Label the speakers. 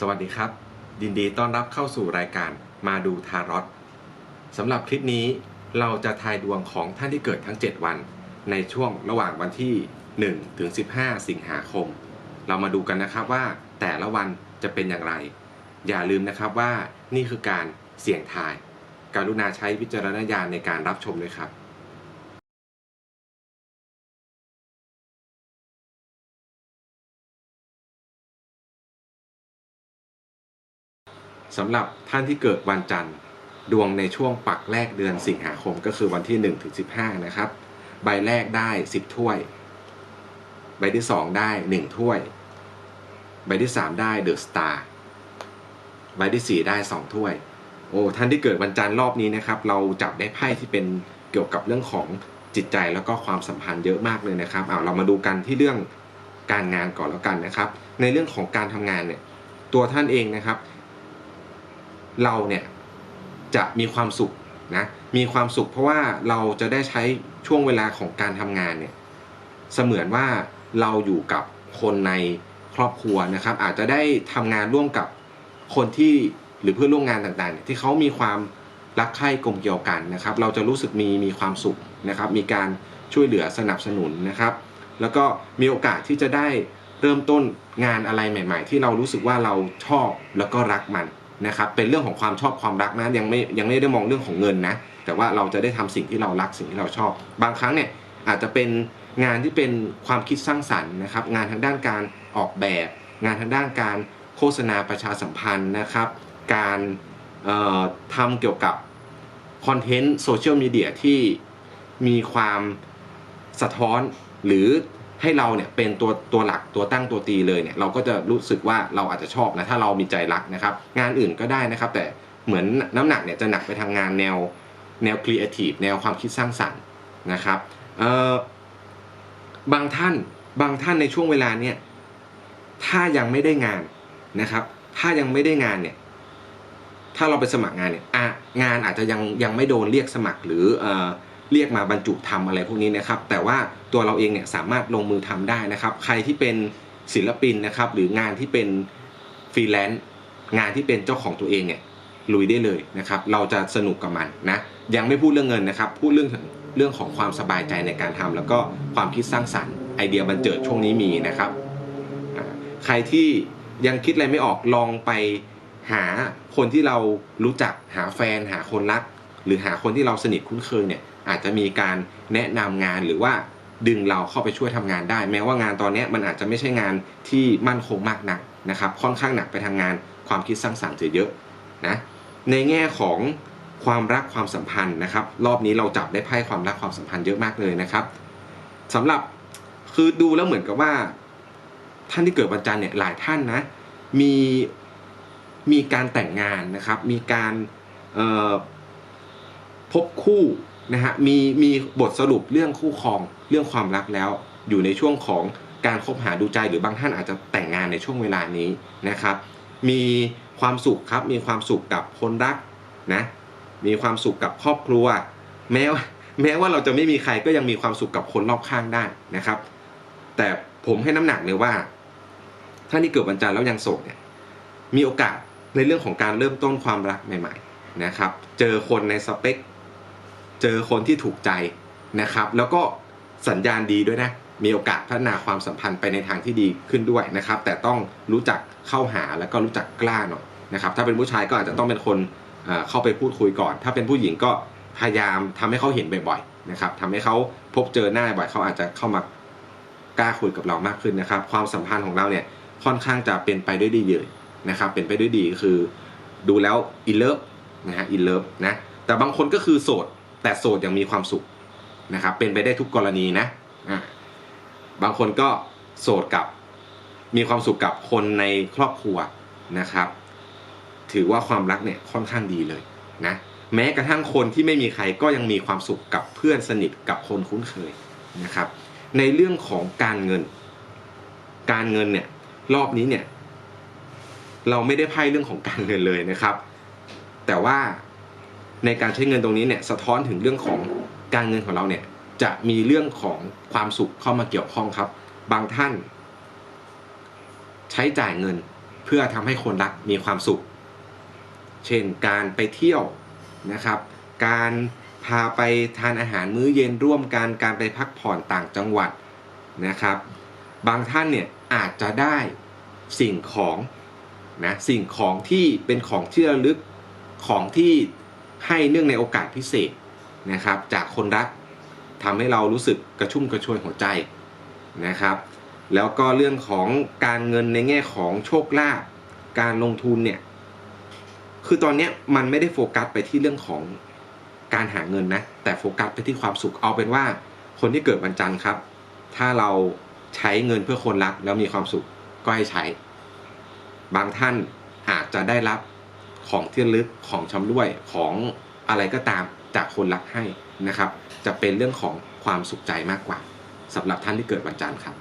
Speaker 1: สวัสดีครับ ยินดีต้อนรับเข้าสู่รายการมาดูทารอตสำหรับคลิปนี้เราจะทายดวงของท่านที่เกิดทั้ง 7 วัน ในช่วงระหว่างวันที่1ถึง15 สิงหาคม เรามาดูกันนะครับว่าแต่ละวันจะเป็นอย่างไร อย่าลืมนะครับว่านี่คือการเสี่ยงทาย การุณาใช้วิจารณญาณในการรับชมด้วยครับ สำหรับท่านที่เกิดวันจันทร์ ดวงในช่วงปักแรกเดือนสิงหาคมก็คือวันที่1ถึง15 นะครับ ใบแรกได้ 10 ถ้วย ใบที่ 2 ได้ 1 ถ้วย ใบที่ 3 ได้เดอะสตาร์ใบที่ 4 ได้ 2 ถ้วย โอ้ท่านที่เกิดวันจันทร์รอบนี้นะครับ เราจับได้ไพ่ที่เป็นเกี่ยวกับเรื่องของจิตใจแล้วก็ความสัมพันธ์เยอะมากเลยนะครับเอาเรามาดูกันที่เรื่องการงานก่อนแล้วกันนะครับ ในเรื่องของการทำงานเนี่ยตัวท่านเองนะครับ เราเนี่ยจะมีความสุขนะมีความสุขเพราะว่าเราจะได้ใช้ช่วงเวลาของการทำงานเนี่ยเสมือนว่าเราอยู่กับคนในครอบครัวนะครับ อาจจะได้ทำงานร่วมกับคนที่หรือเพื่อนร่วมงานต่างๆ ที่เขามีความรักใคร่กลมเกลียวกันนะครับ เราจะรู้สึกมีมีความสุขนะครับ มีการช่วยเหลือสนับสนุนนะครับ แล้วก็มีโอกาสที่จะได้เริ่มต้นงานอะไรใหม่ ๆ ที่เรารู้สึกว่าเราชอบแล้วก็รักมัน นะครับเป็นเรื่องของความชอบความรักนะยังไม่ยังไม่ได้มองเรื่องของเงินนะแต่ว่าเราจะได้ทำสิ่งที่เรารักสิ่งที่เราชอบ บางครั้งเนี่ยอาจจะเป็นงานที่เป็นความคิดสร้างสรรค์นะครับงานทางด้านการออกแบบ งานทางด้านการโฆษณาประชาสัมพันธ์นะครับ การเอ่อทำเกี่ยวกับคอนเทนต์โซเชียลมีเดียที่มีความสะท้อนหรือ ให้เราเนี่ยเป็นตัวตัวหลักตัวตั้งตัวตีเลยเนี่ยเราก็จะรู้สึกว่าเราอาจจะชอบนะถ้าเรามีใจรักนะครับ งานอื่นก็ได้นะครับ แต่เหมือนน้ำหนักเนี่ยจะหนักไปทางงานแนวแนวครีเอทีฟแนวความคิดสร้างสรรค์นะครับเอ่อบางท่านบางท่านในช่วงเวลาเนี่ยถ้ายังไม่ได้งานนะครับ ถ้ายังไม่ได้งานเนี่ยถ้าเราไปสมัครงานเนี่ยอะงานอาจจะยังยังไม่โดนเรียกสมัครหรือเอ่อ เรียกมาบรรจุทำอะไรพวกนี้นะครับ แต่ว่าตัวเราเองเนี่ยสามารถลงมือทำได้นะครับ ใครที่เป็นศิลปินนะครับ หรืองานที่เป็นฟรีแลนซ์งานที่เป็นเจ้าของตัวเองเนี่ยลุยได้เลยนะครับ เราจะสนุกกับมันนะยังไม่พูดเรื่องเงินนะครับ พูดเรื่องเรื่องของความสบายใจในการทำแล้วก็ความคิดสร้างสรรค์ไอเดียบันเจิดช่วงนี้มีนะครับ ใครที่ยังคิดอะไรไม่ออกลองไปหาคนที่เรารู้จักหาแฟนหาคนรัก หรือหาคนที่เราสนิทคุ้นเคยเนี่ยอาจจะมีการแนะนำงานหรือว่าดึงเราเข้าไปช่วยทำงานได้ แม้ว่างานตอนนี้มันอาจจะไม่ใช่งานที่มั่นคงมากนักนะครับ ค่อนข้างหนักไปทางงานความคิดสร้างสรรค์เยอะนะในแง่ของความรักความสัมพันธ์นะครับ รอบนี้เราจับได้ไพ่ความรักความสัมพันธ์เยอะมากเลยนะครับสำหรับคือดูแล้วเหมือนกับว่า ท่านที่เกิดวันจันทร์เนี่ยหลายท่านนะมีมีการแต่งงานนะครับ มีการเอ่อ พบคู่นะฮะมีมีบทสรุปเรื่องคู่ครองเรื่องความรักแล้ว อยู่ในช่วงของการคบหาดูใจหรือบางท่านอาจจะแต่งงานในช่วงเวลานี้นะครับ มีความสุขครับมีความสุขกับคนรักนะมีความสุขกับครอบครัว แม้วแม้ว่าเราจะไม่มีใครก็ยังมีความสุขกับคนรอบข้างได้นะครับ แต่ผมให้น้ำหนักเลยว่าท่านที่เกิดวันจันทร์แล้วยังโสดเนี่ยมีโอกาสในเรื่องของการเริ่มต้นความรักใหม่ ๆ นะครับ เจอคนในสเปค เจอคนที่ถูกใจนะครับ แล้วก็สัญญาณดีด้วยนะ มีโอกาสพัฒนาความสัมพันธ์ไปในทางที่ดีขึ้นด้วยนะครับ แต่ต้องรู้จักเข้าหาแล้วก็รู้จักกล้าหน่อยนะครับ ถ้าเป็นผู้ชายก็อาจจะต้องเป็นคนเข้าไปพูดคุยก่อน ถ้าเป็นผู้หญิงก็พยายามทำให้เขาเห็นบ่อยๆนะครับทำให้เขาพบเจอหน้าบ่อยเขาอาจจะเข้ามากล้าคุยกับเรามากขึ้นนะครับ ความสัมพันธ์ของเราเนี่ยค่อนข้างจะเป็นไปด้วยดีเลยนะครับ เป็นไปด้วยดีคือดูแล้วอินเลิฟนะฮะอินเลิฟนะแต่บางคนก็คือโสด แต่โสดยังมีความสุขนะครับ เป็นไปได้ทุกกรณีนะะบางคนก็โสดกับมีความสุขกับคนในครอบครัวนะครับ ถือว่าความรักเนี่ยค่อนข้างดีเลยนะแม้กระทั่งคนที่ไม่มีใครก็ยังมีความสุขกับเพื่อนสนิทกับคนคุ้นเคยนะครับ ในเรื่องของการเงิน การเงินเนี่ยรอบนี้เนี่ย เราไม่ได้ไพ่เรื่องของการเงินเลยนะครับ แต่ว่า ในการใช้เงินตรงนี้เนี่ยสะท้อนถึงเรื่องของการเงินของเราเนี่ยจะมีเรื่องของความสุขเข้ามาเกี่ยวข้องครับ บางท่าน ใช้จ่ายเงินเพื่อทำให้คนรักมีความสุข เช่นการไปเที่ยวนะครับ การพาไปทานอาหารมื้อเย็นร่วมกันการไปพักผ่อนต่างจังหวัดนะครับ บางท่านเนี่ยอาจจะได้สิ่งของนะสิ่งของที่เป็นของที่ระลึกของที่ ให้เนื่องในโอกาสพิเศษนะครับ จากคนรักทำให้เรารู้สึกกระชุ่มกระชวยหัวใจนะครับ แล้วก็เรื่องของการเงินในแง่ของโชคลาภการลงทุนเนี่ยคือตอนนี้มันไม่ได้โฟกัสไปที่เรื่องของการหาเงินนะ แต่โฟกัสไปที่ความสุขเอาเป็นว่า คนที่เกิดวันจันทร์ครับ ถ้าเราใช้เงินเพื่อคนรักแล้วมีความสุขก็ให้ใช้ บางท่านอาจจะได้รับ ของที่ลึกของชำร่วยของอะไรก็ตามจากคนรักให้นะครับ จะเป็นเรื่องของความสุขใจมากกว่าสำหรับท่านที่เกิดวันจันทร์ครับ